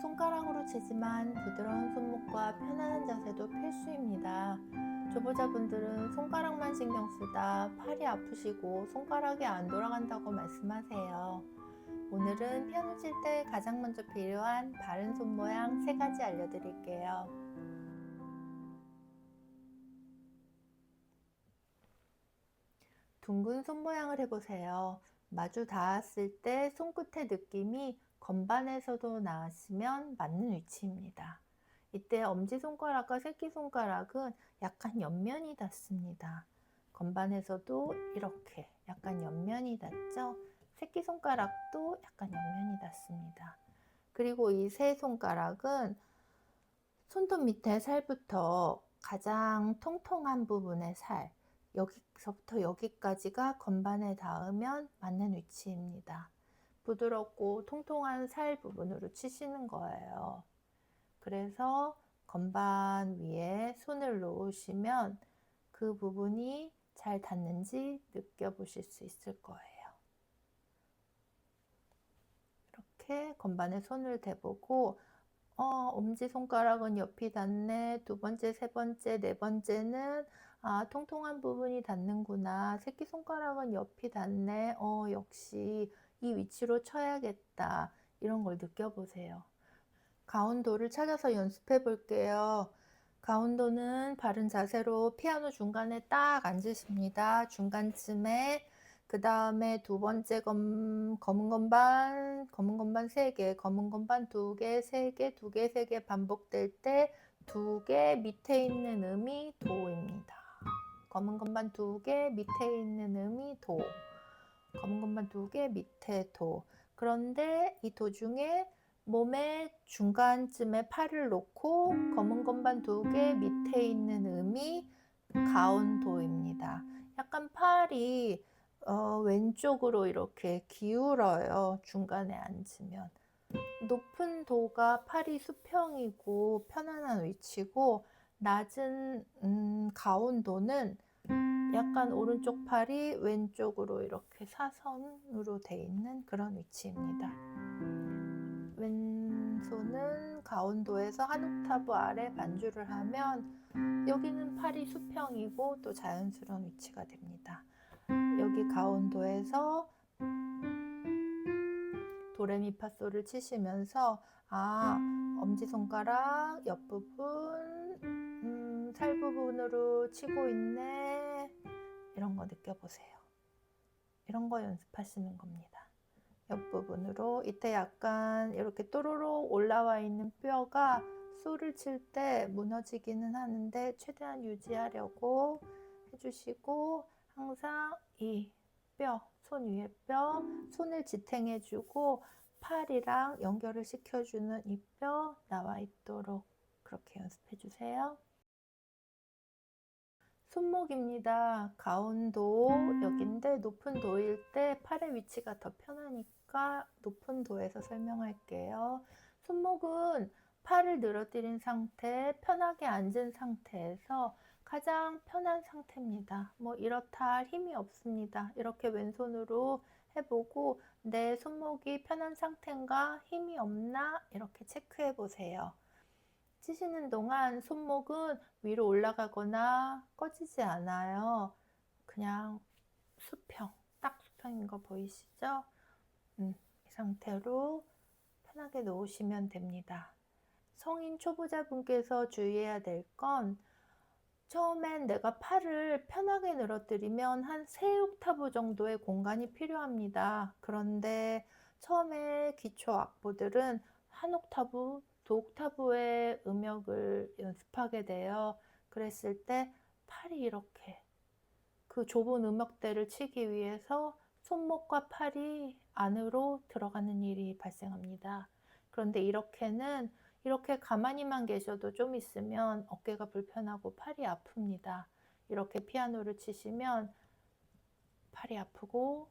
손가락으로 치지만 부드러운 손목과 편안한 자세도 필수입니다. 초보자분들은 손가락만 신경 쓰다 팔이 아프시고 손가락이 안 돌아간다고 말씀하세요. 오늘은 피아노 칠 때 가장 먼저 필요한 바른 손 모양 세 가지 알려드릴게요. 둥근 손 모양을 해보세요. 마주 닿았을 때 손끝의 느낌이 건반에서도 나왔으면 맞는 위치입니다. 이때 엄지손가락과 새끼손가락은 약간 옆면이 닿습니다. 건반에서도 이렇게 약간 옆면이 닿죠? 새끼손가락도 약간 옆면이 닿습니다. 그리고 이 세 손가락은 손톱 밑에 살부터 가장 통통한 부분의 살, 여기서부터 여기까지가 건반에 닿으면 맞는 위치입니다. 부드럽고 통통한 살 부분으로 치시는 거예요. 그래서 건반 위에 손을 놓으시면 그 부분이 잘 닿는지 느껴보실 수 있을 거예요. 이렇게 건반에 손을 대보고 어, 엄지손가락은 옆이 닿네. 두 번째, 세 번째, 네 번째는 아, 통통한 부분이 닿는구나. 새끼손가락은 옆이 닿네. 어, 역시 이 위치로 쳐야겠다. 이런 걸 느껴보세요. 가운도를 찾아서 연습해 볼게요. 가운도는 바른 자세로 피아노 중간에 딱 앉으십니다. 중간쯤에 그 다음에 두 번째 검, 검은 건반, 검은 건반 3개, 검은 건반 2개, 3개, 2개, 3개 반복될 때두개 밑에 있는 음이 도입니다. 검은 건반 2개 밑에 있는 음이 도. 검은 건반 2개 밑에 도. 그런데 이 도중에 몸의 중간쯤에 팔을 놓고 검은 건반 2개 밑에 있는 음이 가운도입니다. 약간 팔이 어, 왼쪽으로 이렇게 기울어요. 중간에 앉으면. 높은 도가 팔이 수평이고 편안한 위치고 낮은 음, 가운도는 약간 오른쪽 팔이 왼쪽으로 이렇게 사선으로 돼 있는 그런 위치입니다. 왼손은 가운도에서 한 옥타브 아래 반주를 하면 여기는 팔이 수평이고 또 자연스러운 위치가 됩니다. 여기 가운도에서 도레미파솔을 치시면서 아 엄지손가락 옆부분 음, 살 부분으로 치고 있네 거 느껴보세요. 이런 거 연습하시는 겁니다. 옆부분으로 이때 약간 이렇게 또로록 올라와 있는 뼈가 소를 칠 때 무너지기는 하는데 최대한 유지하려고 해주시고 항상 이 뼈, 손 위에 뼈, 손을 지탱해주고 팔이랑 연결을 시켜주는 이 뼈 나와 있도록 그렇게 연습해 주세요. 손목입니다. 가운도 여기인데 높은 도일 때 팔의 위치가 더 편하니까 높은 도에서 설명할게요. 손목은 팔을 늘어뜨린 상태, 편하게 앉은 상태에서 가장 편한 상태입니다. 뭐 이렇다 할 힘이 없습니다. 이렇게 왼손으로 해보고 내 손목이 편한 상태인가 힘이 없나 이렇게 체크해 보세요. 치시는 동안 손목은 위로 올라가거나 꺼지지 않아요. 그냥 수평, 딱 수평인 거 보이시죠? 음, 이 상태로 편하게 놓으시면 됩니다. 성인 초보자분께서 주의해야 될 건 처음엔 내가 팔을 편하게 늘어뜨리면 한 3옥타브 정도의 공간이 필요합니다. 그런데 처음에 기초 악보들은 한 옥타브, 두 옥타브의 음역을 연습하게 돼요. 그랬을 때 팔이 이렇게 그 좁은 음역대를 치기 위해서 손목과 팔이 안으로 들어가는 일이 발생합니다. 그런데 이렇게는 이렇게 가만히만 계셔도 좀 있으면 어깨가 불편하고 팔이 아픕니다. 이렇게 피아노를 치시면 팔이 아프고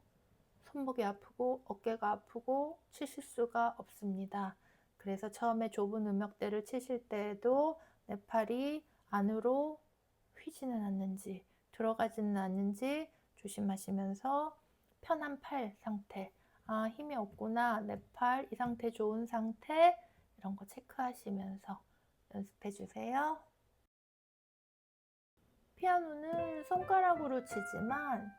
손목이 아프고 어깨가 아프고 치실 수가 없습니다. 그래서 처음에 좁은 음역대를 치실 때에도 내 팔이 안으로 휘지는 않는지 들어가지는 않는지 조심하시면서 편한 팔 상태 아 힘이 없구나 내 팔 이 상태 좋은 상태 이런 거 체크하시면서 연습해 주세요. 피아노는 손가락으로 치지만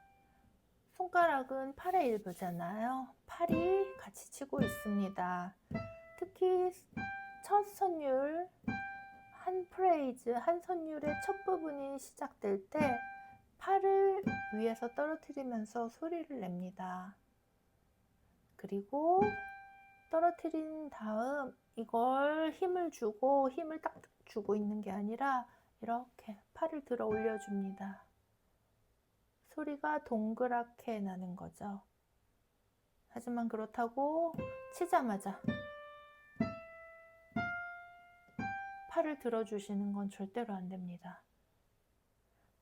손가락은 팔의 일부잖아요. 팔이 같이 치고 있습니다. 특히 첫 선율, 한 프레이즈, 한 선율의 첫 부분이 시작될 때 팔을 위에서 떨어뜨리면서 소리를 냅니다. 그리고 떨어뜨린 다음 이걸 힘을 주고 힘을 딱 주고 있는 게 아니라 이렇게 팔을 들어 올려줍니다. 소리가 동그랗게 나는 거죠. 하지만 그렇다고 치자마자 팔을 들어주시는 건 절대로 안 됩니다.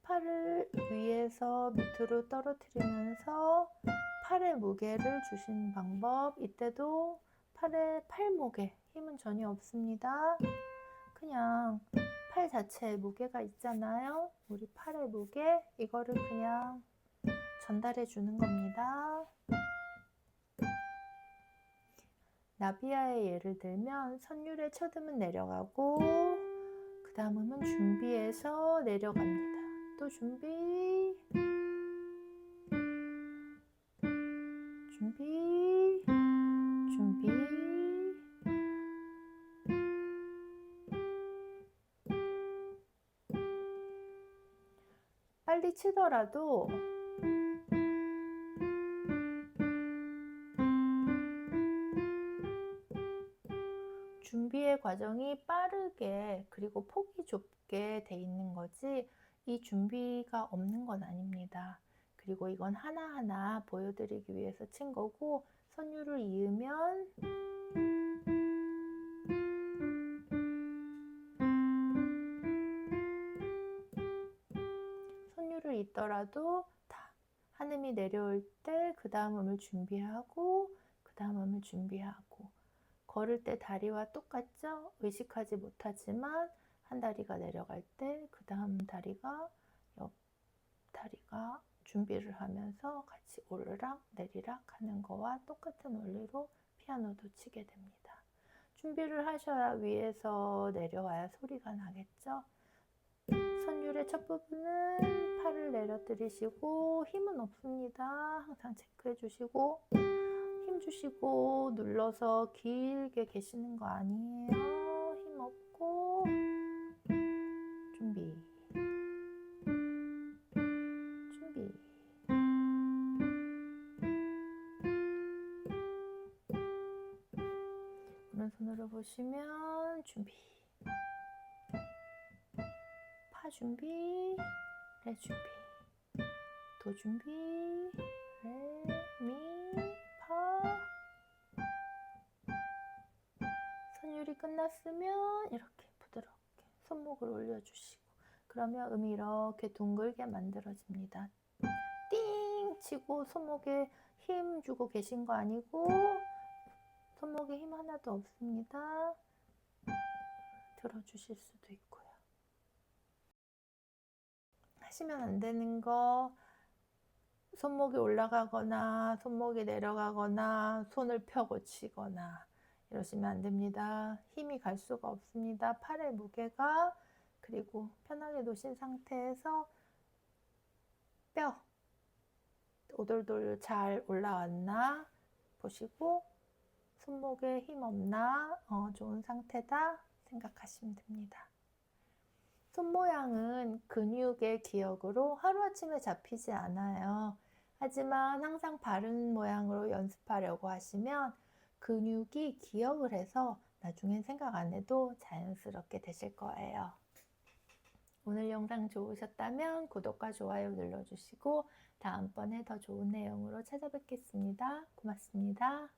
팔을 위에서 밑으로 떨어뜨리면서 팔의 무게를 주신 방법. 이때도 팔의 팔목에 힘은 전혀 없습니다. 그냥 팔 자체에 무게가 있잖아요. 우리 팔의 무게 이거를 그냥 전달해 주는 겁니다. 나비야의 예를 들면 선율의 첫 음은 내려가고 그 다음 음은 준비해서 내려갑니다. 또 준비. 준비. 준비. 빨리 치더라도 과정이 빠르게 그리고 폭이 좁게 돼 있는 거지 이 준비가 없는 건 아닙니다. 그리고 이건 하나하나 보여드리기 위해서 친 거고 선율을 이으면 선율을 잇더라도 다 한음이 내려올 때 그 다음 음을 준비하고 그 다음 음을 준비하고 걸을 때 다리와 똑같죠? 의식하지 못하지만 한 다리가 내려갈 때 그 다음 다리가 옆 다리가 준비를 하면서 같이 오르락 내리락 하는 거와 똑같은 원리로 피아노도 치게 됩니다. 준비를 하셔야 위에서 내려와야 소리가 나겠죠? 선율의 첫 부분은 팔을 내려뜨리시고 힘은 없습니다. 항상 체크해 주시고 힘 주시고 눌러서 길게 계시는 거 아니에요. 힘 없고. 준비. 준비. 오른손으로 보시면 준비. 파 준비. 레 준비. 도 준비. 레미 선율이 끝났으면 이렇게 부드럽게 손목을 올려주시고 그러면 음이 이렇게 둥글게 만들어집니다. 띵 치고 손목에 힘 주고 계신 거 아니고 손목에 힘 하나도 없습니다. 들어주실 수도 있고요. 하시면 안 되는 거 손목이 올라가거나 손목이 내려가거나 손을 펴고 치거나 이러시면 안 됩니다. 힘이 갈 수가 없습니다. 팔의 무게가 그리고 편하게 놓으신 상태에서 뼈 오돌돌 잘 올라왔나 보시고 손목에 힘 없나 어, 좋은 상태다 생각하시면 됩니다. 손 모양은 근육의 기억으로 하루아침에 잡히지 않아요. 하지만 항상 바른 모양으로 연습하려고 하시면 근육이 기억을 해서 나중엔 생각 안 해도 자연스럽게 되실 거예요. 오늘 영상 좋으셨다면 구독과 좋아요 눌러주시고 다음번에 더 좋은 내용으로 찾아뵙겠습니다. 고맙습니다.